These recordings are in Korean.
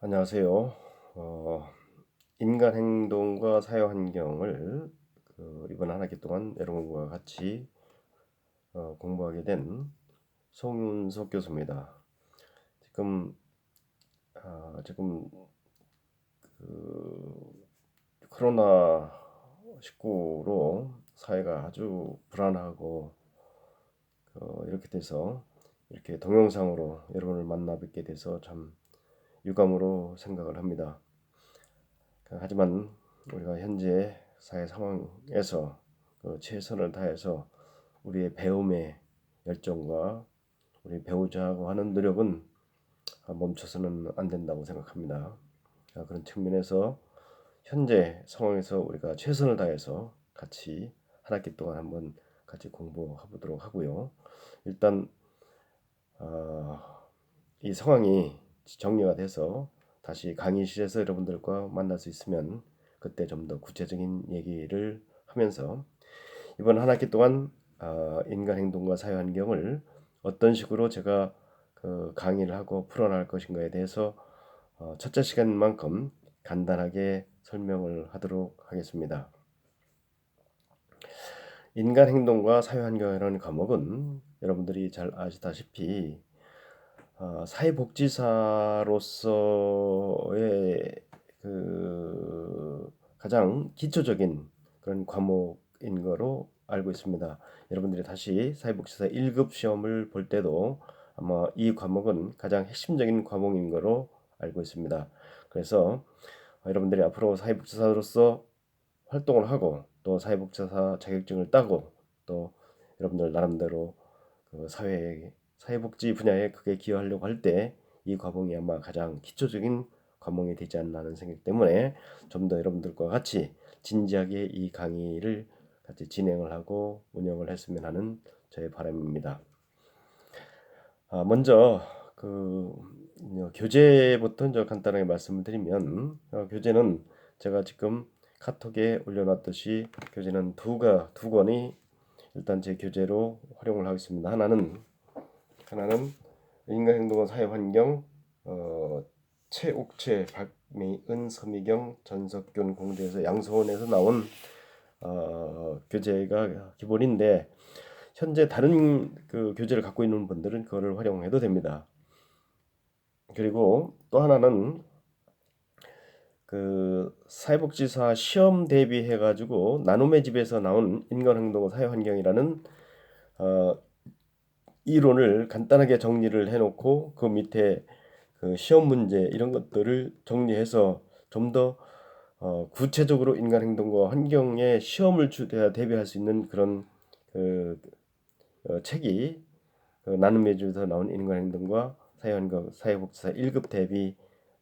안녕하세요. 어, 인간 행동과 사회 환경을 그 이번 한 학기 동안 여러분과 같이 어, 공부하게 된 송윤석 교수입니다. 지금 아, 지금 그 코로나 19로 사회가 아주 불안하고 어, 이렇게 돼서 이렇게 동영상으로 여러분을 만나 뵙게 돼서 참 유감으로 생각을 합니다. 하지만 우리가 현재 사회 상황에서 그 최선을 다해서 우리의 배움의 열정과 우리 배우자하고 하는 노력은 멈춰서는 안 된다고 생각합니다. 그런 측면에서 현재 상황에서 우리가 최선을 다해서 같이 한 학기 동안 한번 같이 공부해 보도록 하고요. 일단 어, 이 상황이 정리가 돼서 다시 강의실에서 여러분들과 만날 수 있으면 그때 좀 더 구체적인 얘기를 하면서 이번 한 학기 동안 어, 인간 행동과 사회 환경을 어떤 식으로 제가 그 강의를 하고 풀어나갈 것인가에 대해서 어, 첫째 시간만큼 간단하게 설명을 하도록 하겠습니다. 인간 행동과 사회 환경이라는 과목은 여러분들이 잘 아시다시피 어, 사회복지사로서의 그 가장 기초적인 그런 과목인 거로 알고 있습니다. 여러분들이 다시 사회복지사 1급 시험을 볼 때도 아마 이 과목은 가장 핵심적인 과목인 거로 알고 있습니다. 그래서 여러분들이 앞으로 사회복지사로서 활동을 하고 또 사회복지사 자격증을 따고 또 여러분들 나름대로 그 사회에 사회복지 분야에 크게 기여하려고 할 때 이 과목이 아마 가장 기초적인 과목이 되지 않나 하는 생각 때문에 좀 더 여러분들과 같이 진지하게 이 강의를 같이 진행을 하고 운영을 했으면 하는 저의 바람입니다. 아, 먼저 그 어, 교재부터 저 간단하게 말씀을 드리면 어, 교재는 제가 지금 카톡에 올려놨듯이 교재는 두가 두 권이 일단 제 교재로 활용을 하겠습니다. 하나는 하나는 인간 행동과 사회 환경 어, 최옥채 박미은 서미경 전석균 공대에서 양서원에서 나온 어, 교재가 기본인데 현재 다른 그 교재를 갖고 있는 분들은 그거를 활용해도 됩니다. 그리고 또 하나는 그 사회복지사 시험 대비해 가지고 나눔의 집에서 나온 인간행동 사회환경이라는 어, 이론을 간단하게 정리를 해놓고 그 밑에 그 시험 문제 이런 것들을 정리해서 좀더 어, 구체적으로 인간 행동과 환경에 시험을 주, 대비할 수 있는 그런 그 어, 책이 그 나눔의 주에서 나온 인간 행동과 사회환경 사회복지사 1급 대비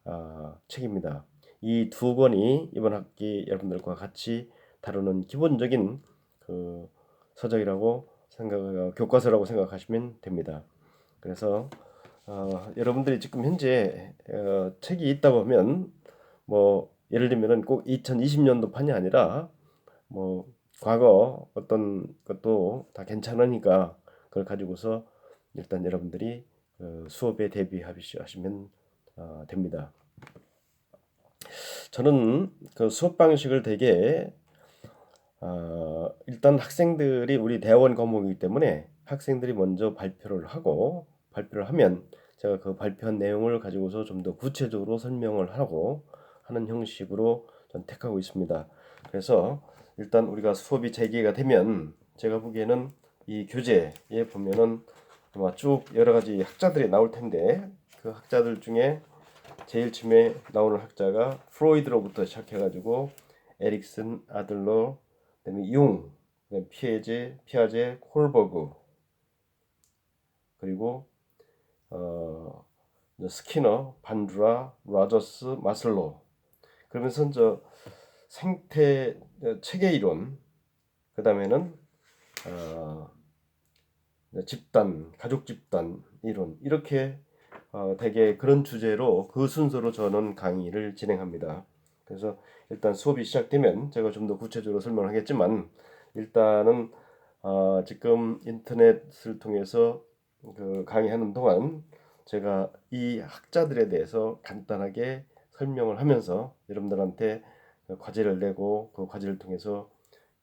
어, 책입니다. 이 두 권이 이번 학기 여러분들과 같이 다루는 기본적인 그 서적이라고 생각 어, 교과서라고 생각하시면 됩니다. 그래서 어, 여러분들이 지금 현재 어, 책이 있다고 하면 뭐 예를 들면은 꼭 2020년도 판이 아니라 뭐 과거 어떤 것도 다 괜찮으니까 그걸 가지고서 일단 여러분들이 어, 수업에 대비하시면 어, 됩니다. 저는 그 수업 방식을 되게 어, 일단 학생들이 우리 대원 과목이기 때문에 학생들이 먼저 발표를 하고 발표를 하면 제가 그 발표한 내용을 가지고서 좀 더 구체적으로 설명을 하고 하는 형식으로 전 택하고 있습니다. 그래서 일단 우리가 수업이 재개가 되면 제가 보기에는 이 교재에 보면은 아마 쭉 여러 가지 학자들이 나올 텐데 그 학자들 중에 제일 처음에 나오는 학자가 프로이드로부터 시작해가지고 에릭슨, 아들러, 그다음에 융, 피에제, 피아제, 콜버그. 그리고 어, 스키너, 반드라, 라저스, 마슬로. 그러면서 저 생태 체계 이론. 그 다음에는 어, 집단, 가족 집단 이론. 이렇게 어, 되게 그런 주제로 그 순서로 저는 강의를 진행합니다. 그래서 일단 수업이 시작되면 제가 좀 더 구체적으로 설명하겠지만 일단은 어, 지금 인터넷을 통해서 그 강의하는 동안 제가 이 학자들에 대해서 간단하게 설명을 하면서 여러분들한테 그 과제를 내고 그 과제를 통해서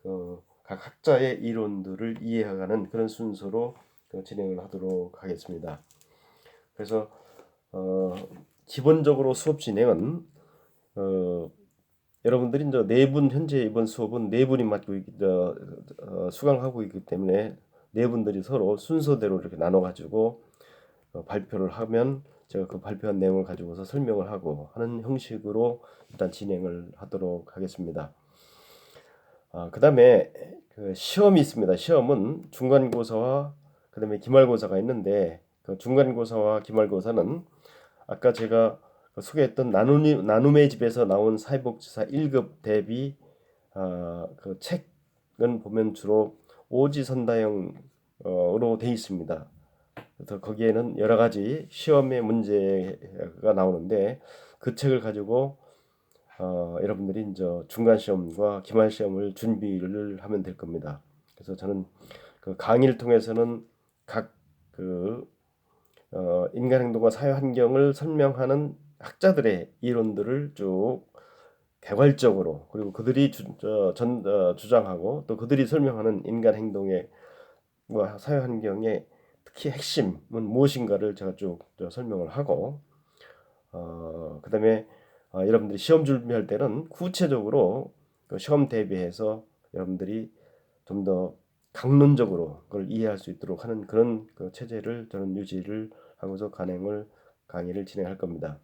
그 각 학자의 이론들을 이해해가는 그런 순서로 그 진행을 하도록 하겠습니다. 그래서 어, 기본적으로 수업 진행은 어, 여러분들이 이제 네 분 현재 이번 수업은 네 분이 맡고 있, 어, 어, 수강하고 있기 때문에 네 분들이 서로 순서대로 이렇게 나눠 가지고 어, 발표를 하면 제가 그 발표한 내용을 가지고서 설명을 하고 하는 형식으로 일단 진행을 하도록 하겠습니다. 아, 그다음에 그 시험이 있습니다. 시험은 중간고사와 그다음에 기말고사가 있는데 그 중간고사와 기말고사는 아까 제가 그 소개했던 나눔, 나눔의 집에서 나온 사회복지사 1급 대비 어, 그 책은 보면 주로 오지선다형으로 돼 있습니다. 그래서 거기에는 여러 가지 시험의 문제가 나오는데 그 책을 가지고 어, 여러분들이 이제 중간 시험과 기말 시험을 준비를 하면 될 겁니다. 그래서 저는 그 강의를 통해서는 각그 어, 인간 행동과 사회 환경을 설명하는 학자들의 이론들을 쭉 개괄적으로 그리고 그들이 주, 어, 전, 어, 주장하고 또 그들이 설명하는 인간 행동의 뭐 사회 환경의 특히 핵심은 무엇인가를 제가 쭉 설명을 하고 어, 그다음에 어, 여러분들이 시험 준비할 때는 구체적으로 그 시험 대비해서 여러분들이 좀 더 강론적으로 그걸 이해할 수 있도록 하는 그런 그 체제를 저는 유지를 하고서 간행을 강의를 진행할 겁니다.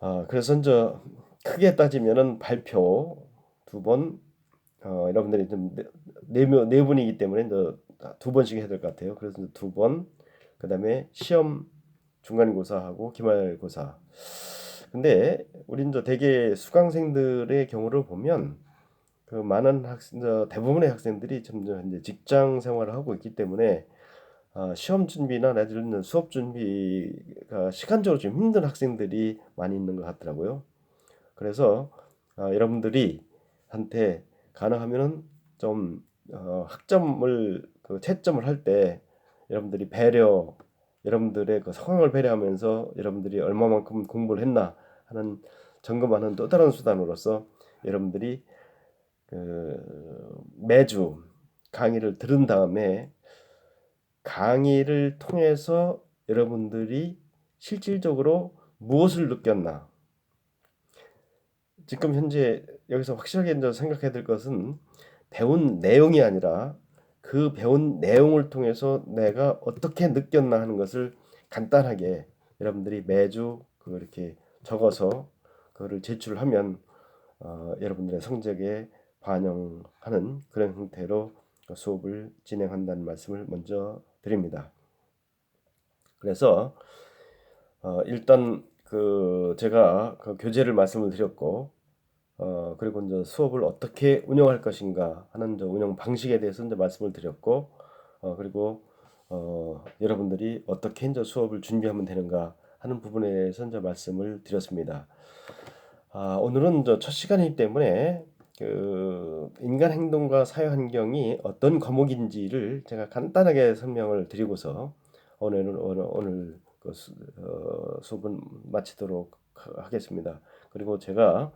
아, 그래서 이제 크게 따지면은 발표 두 번, 어, 여러분들이 좀네 네, 네 분이기 때문에 두 번씩 해야 될 것 같아요. 그래서 두 번, 그 다음에 시험 중간고사하고 기말고사. 근데 우리 이제 대개 수강생들의 경우를 보면 그 많은 학생, 대부분의 학생들이 좀 이제 직장 생활을 하고 있기 때문에 어, 시험 준비나 내지는 수업 준비가 시간적으로 좀 힘든 학생들이 많이 있는 것 같더라고요. 그래서 어, 여러분들이 한테 가능하면은 좀 어, 학점을 그 채점을 할 때 여러분들이 배려 여러분들의 그 상황을 배려하면서 여러분들이 얼마만큼 공부를 했나 하는 점검하는 또 다른 수단으로서 여러분들이 그 매주 강의를 들은 다음에 강의를 통해서 여러분들이 실질적으로 무엇을 느꼈나? 지금 현재 여기서 확실하게 생각해야 될 것은 배운 내용이 아니라 그 배운 내용을 통해서 내가 어떻게 느꼈나 하는 것을 간단하게 여러분들이 매주 그렇게 적어서 그거를 제출하면 어, 여러분들의 성적에 반영하는 그런 형태로 수업을 진행한다는 말씀을 먼저 드립니다. 그래서 어, 일단 그 제가 그 교재를 말씀을 드렸고 어, 그리고 이제 수업을 어떻게 운영할 것인가 하는 이제 운영 방식에 대해서 이제 말씀을 드렸고 어, 그리고 어, 여러분들이 어떻게 이제 수업을 준비하면 되는가 하는 부분에 대해서 이제 말씀을 드렸습니다. 아, 오늘은 첫 시간이기 때문에 그 인간 행동과 사회 환경이 어떤 과목인지를 제가 간단하게 설명을 드리고서 오늘은 오늘, 오늘 그 수, 어, 수업은 마치도록 하겠습니다. 그리고 제가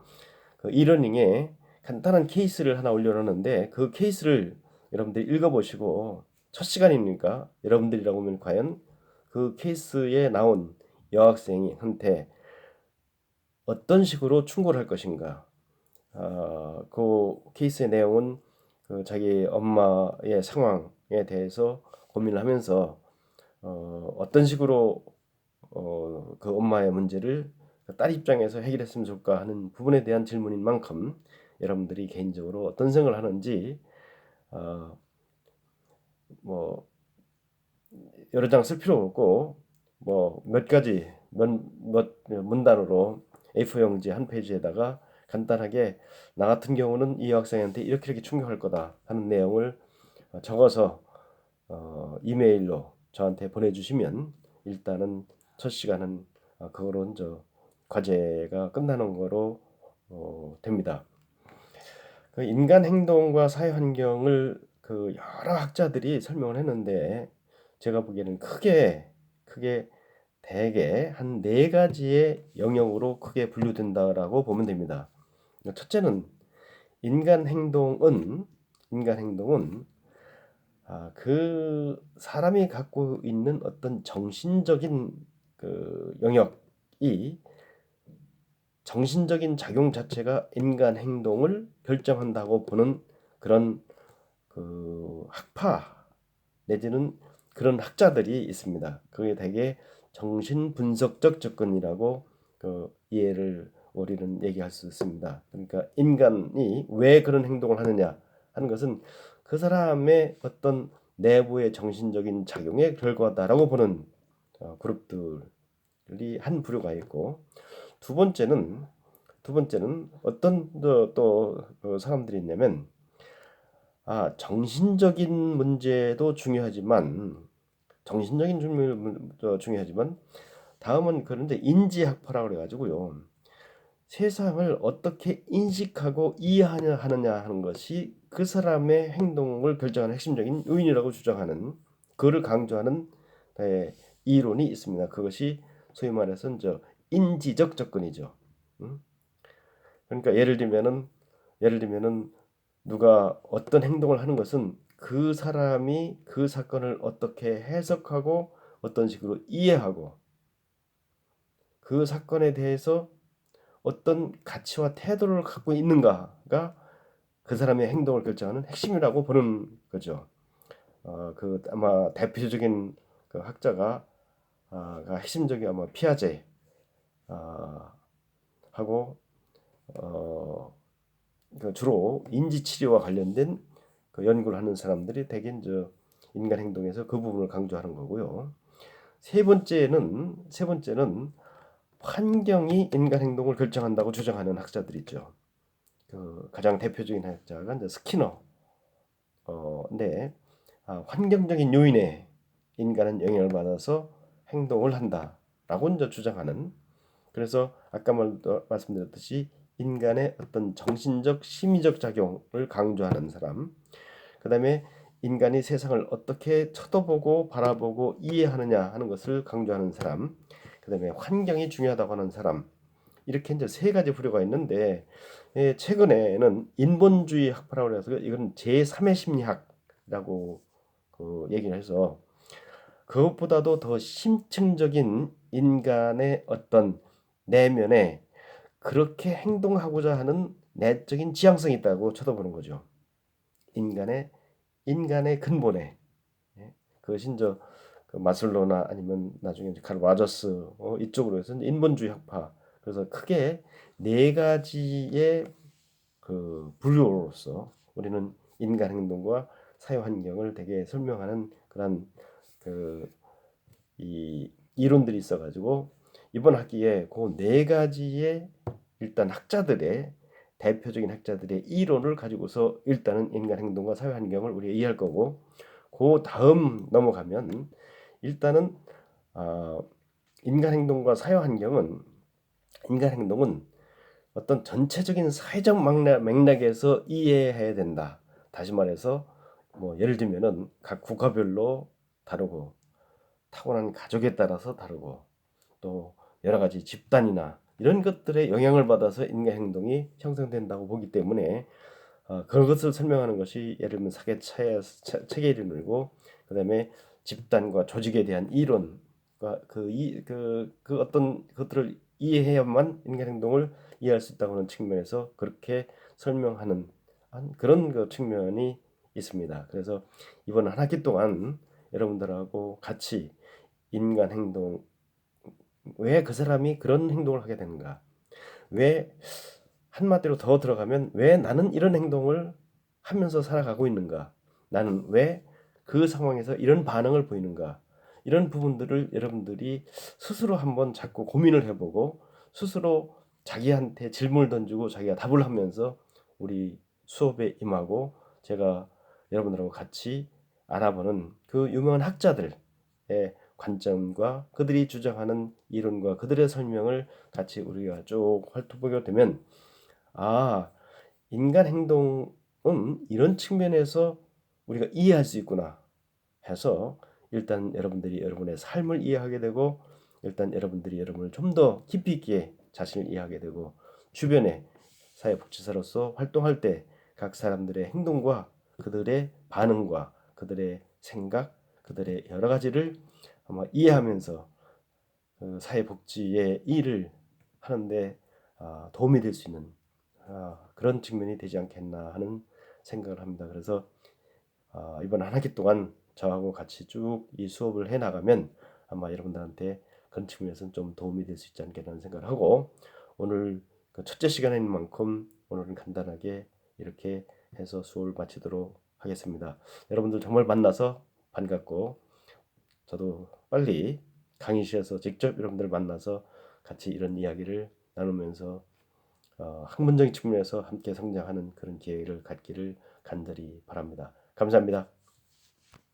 그 이러닝에 간단한 케이스를 하나 올려놨는데 그 케이스를 여러분들이 읽어보시고 첫 시간이니까 여러분들이라고 하면 과연 그 케이스에 나온 여학생한테 어떤 식으로 충고를 할 것인가 어, 그 케이스의 내용은 그 자기 엄마의 상황에 대해서 고민을 하면서 어, 어떤 식으로 어, 그 엄마의 문제를 딸 입장에서 해결했으면 좋을까 하는 부분에 대한 질문인 만큼 여러분들이 개인적으로 어떤 생각을 하는지 어, 뭐 여러 장 쓸 필요 없고 뭐 몇 가지 몇, 몇 문단으로 A4 용지 한 페이지에다가 간단하게 나 같은 경우는 이 학생한테 이렇게 이렇게 충격할 거다 하는 내용을 어, 적어서 어, 이메일로 저한테 보내주시면 일단은 첫 시간은 어, 그거로 저 과제가 끝나는 거로 어, 됩니다. 그 인간 행동과 사회 환경을 그 여러 학자들이 설명을 했는데 제가 보기에는 크게 크게 대개 한 네 가지의 영역으로 크게 분류된다라고 보면 됩니다. 첫째는 인간 행동은 인간 행동은 아, 그 사람이 갖고 있는 어떤 정신적인 그 영역이 정신적인 작용 자체가 인간 행동을 결정한다고 보는 그런 그 학파 내지는 그런 학자들이 있습니다. 그게 대개 정신 분석적 접근이라고 그 이해를 우리는 얘기할 수 있습니다. 그러니까 인간이 왜 그런 행동을 하느냐 하는 것은 그 사람의 어떤 내부의 정신적인 작용의 결과다라고 보는 어, 그룹들이 한 부류가 있고 두 번째는 두 번째는 어떤 또, 또 어, 사람들이 있냐면 아 정신적인 문제도 중요하지만 정신적인 중요 중요하지만 다음은 그런데 인지학파라고 그래가지고요 세상을 어떻게 인식하고 이해하냐 하느냐 하는 것이 그 사람의 행동을 결정하는 핵심적인 요인이라고 주장하는 그를 강조하는 예, 이론이 있습니다. 그것이 소위 말해서 저 인지적 접근이죠. 음? 그러니까 예를 들면은 예를 들면은 누가 어떤 행동을 하는 것은 그 사람이 그 사건을 어떻게 해석하고 어떤 식으로 이해하고 그 사건에 대해서 어떤 가치와 태도를 갖고 있는가가 그 사람의 행동을 결정하는 핵심이라고 보는 거죠. 어, 그 아마 대표적인 그 학자가 아, 핵심적인 아마 피아제 아, 하고 어, 그 주로 인지 치료와 관련된 그 연구를 하는 사람들이 대개 저 인간 행동에서 그 부분을 강조하는 거고요. 세 번째는 세 번째는 환경이 인간 행동을 결정한다고 주장하는 학자들이 있죠. 그 가장 대표적인 학자가 이제 스키너. 어, 근데 아, 환경적인 요인에 인간은 영향을 받아서 행동을 한다라고 이제 주장하는 그래서 아까 말씀드렸듯이 인간의 어떤 정신적 심리적 작용을 강조하는 사람 그다음에 인간이 세상을 어떻게 쳐다보고 바라보고 이해하느냐 하는 것을 강조하는 사람 그다음에 환경이 중요하다고 하는 사람 이렇게 이제 세 가지 부류가 있는데 예, 최근에는 인본주의 학파라고 해서 이건 제3의 심리학이라고 그 얘기를 해서 그것보다도 더 심층적인 인간의 어떤 내면에 그렇게 행동하고자 하는 내적인 지향성이 있다고 쳐다보는 거죠. 인간의 인간의 근본에 예? 그것이 이제 그 마슬로나 아니면 나중에 칼 와저스 어, 이쪽으로 해서 인본주의 학파. 그래서 크게 네 가지의 그 분류로서 우리는 인간 행동과 사회 환경을 되게 설명하는 그런 그 이 이론들이 있어가지고 이번 학기에 그 네 가지의 일단 학자들의 대표적인 학자들의 이론을 가지고서 일단은 인간 행동과 사회 환경을 우리가 이해할 거고 그 다음 넘어가면 일단은 어, 인간 행동과 사회 환경은 인간 행동은 어떤 전체적인 사회적 맥락, 맥락 에서 이해해야 된다. 다시 말해서 뭐 예를 들면은 각 국가별로 다르고 타고난 가족에 따라서 다르고 또 여러 가지 집단이나 이런 것들의 영향을 받아서 인간 행동이 형성된다고 보기 때문에 어, 그런 것을 설명하는 것이 예를 들면 사계 체계 이론이고 그다음에 집단과 조직에 대한 이론과 그이그 그, 그 어떤 것들을 이해해야만 인간 행동을 이해할 수 있다고 하는 측면에서 그렇게 설명하는 그런 그 측면이 있습니다. 그래서 이번 한 학기 동안 여러분들하고 같이 인간 행동 왜 그 사람이 그런 행동을 하게 되는가? 왜 한마디로 더 들어가면 왜 나는 이런 행동을 하면서 살아가고 있는가? 나는 왜 그 상황에서 이런 반응을 보이는가? 이런 부분들을 여러분들이 스스로 한번 자꾸 고민을 해보고 스스로 자기한테 질문을 던지고 자기가 답을 하면서 우리 수업에 임하고 제가 여러분들하고 같이 알아보는 그 유명한 학자들의 관점과 그들이 주장하는 이론과 그들의 설명을 같이 우리가 쭉 훑어보게 되면 아 인간 행동은 이런 측면에서 우리가 이해할 수 있구나 해서 일단 여러분들이 여러분의 삶을 이해하게 되고 일단 여러분들이 여러분을 좀 더 깊이 있게 자신을 이해하게 되고 주변에 사회복지사로서 활동할 때 각 사람들의 행동과 그들의 반응과 그들의 생각, 그들의 여러 가지를 아마 이해하면서 그 사회복지의 일을 하는데 아, 도움이 될 수 있는 아, 그런 측면이 되지 않겠나 하는 생각을 합니다. 그래서 아, 이번 한 학기 동안 저하고 같이 쭉 이 수업을 해 나가면 아마 여러분들한테 그런 측면에서는 좀 도움이 될 수 있지 않겠나 생각을 하고 오늘 그 첫째 시간인 만큼 오늘은 간단하게 이렇게 해서 수업을 마치도록 하겠습니다. 여러분들 정말 만나서 반갑고 저도 빨리 강의실에서 직접 여러분들 만나서 같이 이런 이야기를 나누면서 어, 학문적인 측면에서 함께 성장하는 그런 기회를 갖기를 간절히 바랍니다. 감사합니다.